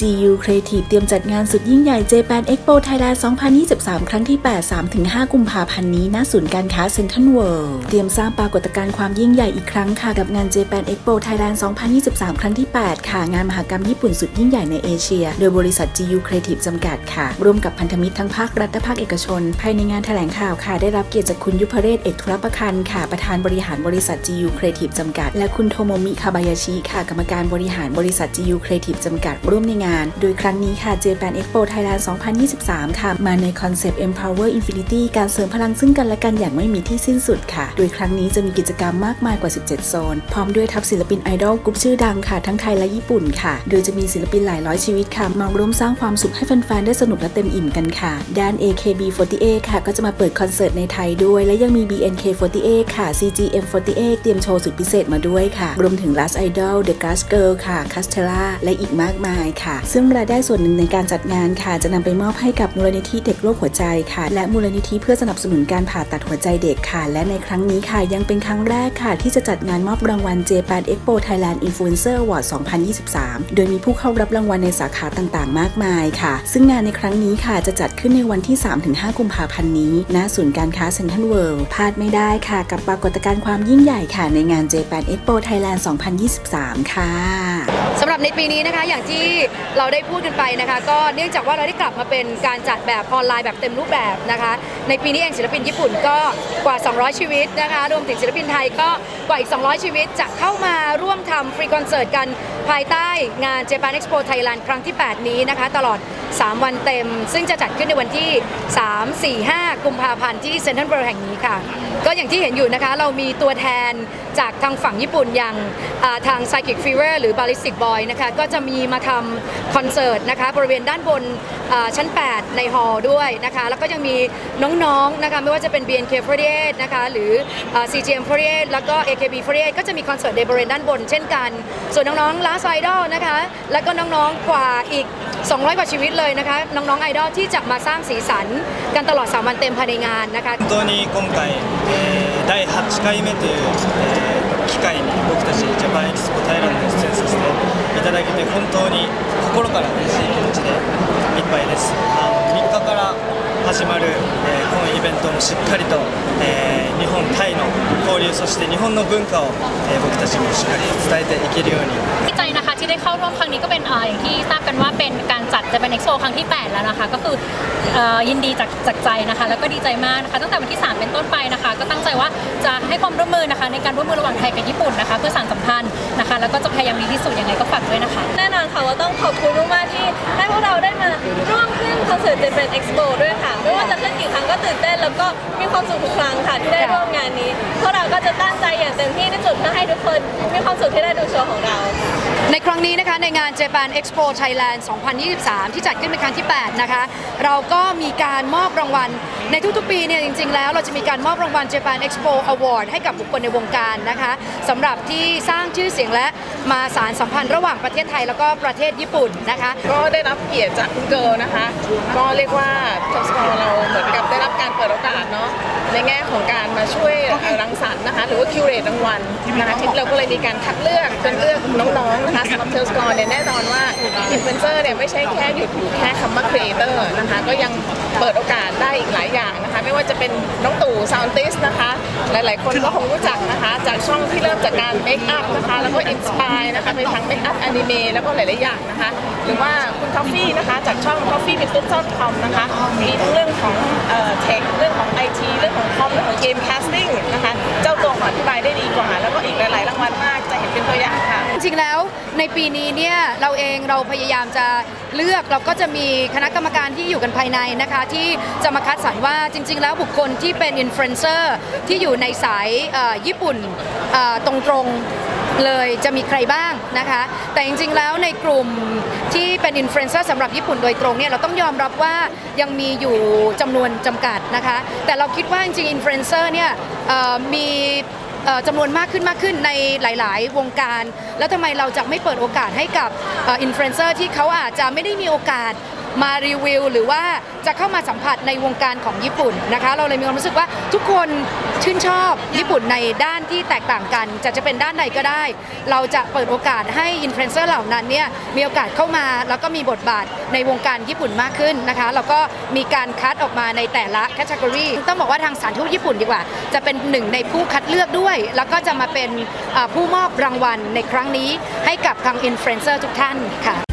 GU Creative เตรียมจัดงานสุดยิ่งใหญ่ Japan Expo Thailand 2023 ครั้งที่ 8 3-5 กุมภาพันธ์นี้ ณ ศูนย์การค้าเซ็นทรัลเวิลด์ เตรียมสร้างปรากฏการณ์ความยิ่งใหญ่อีกครั้งค่ะ กับงาน Japan Expo Thailand 2023 ครั้งที่ 8 ค่ะ งานมหกรรมญี่ปุ่นสุดยิ่งใหญ่ในเอเชีย โดยบริษัท GU Creative จำกัดค่ะ ร่วมกับพันธมิตรทั้งภาครัฐและภาคเอกชน ภายในงานแถลงข่าวค่ะ ได้รับเกียรติจากคุณยุพเรศ เอกธุรประคันค่ะ ประธานบริหารบริษัท GU Creative จำกัด และคุณโทโมมิ คาบายาชิ ค่ะ กรรมการบริหารบริษัท GU Creative จำกัด ร่วมในงานโดยครั้งนี้ค่ะ Japan Expo Thailand 2023 ค่ะ มาในคอนเซปต์ Empower Infinity การเสริมพลังซึ่งกันและกันอย่างไม่มีที่สิ้นสุดค่ะ โดยครั้งนี้จะมีกิจกรรมมากมายกว่า 17 โซน พร้อมด้วยทัพศิลปินไอดอลกรุ๊ปชื่อดังค่ะ ทั้งไทยและญี่ปุ่นค่ะ โดยจะมีศิลปินหลายร้อยชีวิตค่ะ มาร่วมสร้างความสุขให้แฟนๆ ได้สนุกและเต็มอิ่มกันค่ะ ด้าน AKB48 ค่ะ ก็จะมาเปิดคอนเสิร์ตในไทยด้วย และยังมี BNK48 ค่ะ CGM48 เตรียมโชว์สุดพิเศษมาด้วยค่ะ รวมถึง Last Idol The Gas Girl ค่ะ Castella และอีกมากมายค่ะซึ่งรายได้ส่วนหนึ่งในการจัดงานค่ะ จะนำไปมอบให้กับมูลนิธิเด็กโรคหัวใจค่ะ และมูลนิธิเพื่อสนับสนุนการผ่าตัดหัวใจเด็กค่ะ และในครั้งนี้ค่ะ ยังเป็นครั้งแรกค่ะ ที่จะจัดงานมอบรางวัล Japan Expo Thailand Influencer Award 2023 โดยมีผู้เข้ารับรางวัลในสาขาต่างๆ มากมายค่ะ ซึ่งงานในครั้งนี้ค่ะจะจัดขึ้นในวันที่ 3-5 กุมภาพันธ์นี้ณศูนย์การค้าเซ็นทรัลเวิลด์พลาดไม่ได้ค่ะ กับปรากฏการณ์ความยิ่งใหญ่ค่ะในงาน Japan Expo Thailand 2023 ค่ะ สำหรับในปีนี้นะคะอย่างที่เราได้พูดกันไปนะคะ ก็เนื่องจากว่าเราได้กลับมาเป็นการจัดแบบออนไลน์แบบเต็มรูปแบบนะคะ ในปีนี้เองศิลปินญี่ปุ่นก็กว่า 200 ชีวิตนะคะรวมถึงศิลปินไทยก็กว่าอีก 200 ชีวิตจะเข้ามาร่วมทำฟรีคอนเสิร์ตกันภายใต้งาน Japan Expo Thailand ครั้งที่ 8 นี้นะคะ ตลอด 3 วันเต็ม ซึ่งจะจัดขึ้นในวันที่ 3 4 5 กุมภาพันธ์ที่เซ็นทรัลเวิลด์แห่งนี้ค่ะ ก็อย่างที่เห็นอยู่นะคะเรามีตัวแทนจากทางฝั่งญี่ปุ่นอย่างทาง Psychic Fever หรือBallistic Boy นะคะ ก็จะมีมาทำคอนเสิร์ตนะคะ บริเวณด้านบนอ่าชั้น 8 ในฮอลล์ด้วยนะคะ แล้วก็ยังมีน้องๆนะคะ ไม่ว่าจะเป็น BNK48 นะคะ หรืออ่า CGM48 แล้วก็ AKB48 ก็จะมีคอนเสิร์ตในบริเวณด้านบนเช่นกัน ส่วนน้องๆ Last Idol นะคะ แล้วก็น้องๆ กว่าอีก 200 กว่าชีวิตเลยนะคะ น้องๆ ไอดอลที่จะมาสร้างสีสันกันตลอด 3 วันเต็มภายในงานนะคะ 本当に今回、えー第8回目という、 いただけて本当に心から嬉しい気持ちでいっぱいですあの3日から始まる、えーこのイベントもしっかりと、えー日本タイの交流そして日本の文化を、えー僕たちもしっかり伝えていけるように ดีใจนะคะที่ได้เข้าร่วมครั้งนี้ก็เป็นเอ่ออย่างที่ทราบกันว่าเป็นการจัดจะเป็นเอ็กโครั้งที่ 8 แล้วนะคะ ก็คือเอ่อยินดีจากจากใจนะคะ แล้วก็ดีใจมากนะคะ ตั้งแต่วันที่ 3 เป็นต้นไปนะคะ ก็ตั้งใจว่าจะให้ความร่วมมือนะคะ ในการร่วมมือระหว่างไทยกับญี่ปุ่นนะคะ เพื่อสานสัมพันธ์นะคะ แล้วก็จะพยายามดีที่สุดยังไงก็ฝากด้วยนะคะ คะ แน่นอนค่ะว่าต้องขอบคุณมากๆที่ให้พวกเราได้มาร่วมขึ้นคอนเสิร์ตเจแปนเอ็กซ์โปด้วยค่ะ ไม่ว่าจะขึ้นกี่ครั้งก็ตื่นเต้นแล้วก็มีความสุขทุกครั้งค่ะที่ได้ร่วมงานนี้ พวกเราก็จะตั้งใจอย่างเต็มที่ที่สุดเพื่อให้ทุกคนมีความสุขที่ได้ดูโชว์ของเรา ในครั้งนี้นะคะในงาน Japan Expo Thailand 2023 ที่จัดขึ้นเป็นครั้งที่ 8 นะคะ เราก็มีการมอบรางวัล ในทุกๆ ปีเนี่ยจริงๆ แล้วเราจะมีการมอบรางวัล Japan Expo Award ให้กับบุคคลในวงการนะคะสำหรับที่สร้างชื่อเสียงและมาสารสัมพันธ์ระหว่างประเทศไทยแล้วก็ประเทศญี่ปุ่นนะคะ ก็ได้รับเกียรติจากคุณเกิลนะคะ ก็เรียกว่าทอมสกอร์เราเหมือนกับได้รับการเปิดโอกาสเนาะในแง่ของการมาช่วยรังสรรค์นะคะหรือว่าคิวเรตรางวัลนะคะที่เราก็เลยมีการคัดเลือกเป็นเลือกน้องๆนะคะสำหรับเทลสกอร์เนี่ยแน่นอนว่าอินฟลูเอนเซอร์เนี่ยไม่ใช่แค่หยุดอยู่แค่คำว่าครีเอเตอร์นะคะก็ยังเปิดโอกาสได้อีกหลายอย่างนะคะ ไม่ว่าจะเป็นน้องตู่ซาวน์ติสนะคะ หลาย ๆ คนก็คงรู้จักนะคะ จากช่องที่เริ่มจากการเมคอัพนะคะ แล้วก็อินสปายนะคะไปทางเมคอัพแอนิเมะแล้วก็หลาย ๆ อย่างนะคะ หรือว่าคุณทอฟฟี่นะคะจากช่อง Coffee with t o t c o m นะคะมีทั้งเรื่องของเอ่อเทคเรื่องของไอทีเรื่องของคอมเรื่อง ในปีนี้เนี่ยเราเองเราพยายามจะเลือกเราก็จะมีคณะกรรมการที่อยู่กันภายในนะคะ ที่จะมาคัดสรรว่าจริง ๆ แล้วบุคคลที่เป็นอินฟลูเอนเซอร์ที่อยู่ในสายญี่ปุ่นตรงๆเลยจะมีใครบ้างนะคะ แต่จริง ๆ แล้วในกลุ่มที่เป็นอินฟลูเอนเซอร์สำหรับญี่ปุ่นโดยตรงเนี่ยเราต้องยอมรับว่ายังมีอยู่จำนวนจำกัดนะคะ แต่เราคิดว่าจริงๆอินฟลูเอนเซอร์เนี่ยมี จำนวนมากขึ้นมากขึ้นในหลาย ๆ วงการ แล้วทำไมเราจะไม่เปิดโอกาสให้กับอินฟลูเอนเซอร์ที่เขาอาจจะไม่ได้มีโอกาส มารีวิว หรือว่าจะเข้ามาสัมผัสในวงการของญี่ปุ่นนะคะ เราเลยมีความรู้สึกว่าทุกคนชื่นชอบญี่ปุ่นในด้านที่แตกต่างกัน จะจะเป็นด้านใดก็ได้ เราจะเปิดโอกาสให้อินฟลูเอนเซอร์เหล่านั้นเนี่ยมีโอกาสเข้ามาแล้วก็มีบทบาทในวงการญี่ปุ่นมากขึ้นนะคะ แล้วก็มีการคัดออกมาในแต่ละแคตตากรีต้องบอกว่าทางสถารทูตญี่ปุ่นดีกว่า จะเป็นหนึ่งในผู้คัดเลือกด้วย แล้วก็จะมาเป็นผู้มอบรางวัลในครั้งนี้ให้กับทางอินฟลูเอนเซอร์ทุกท่านค่ะ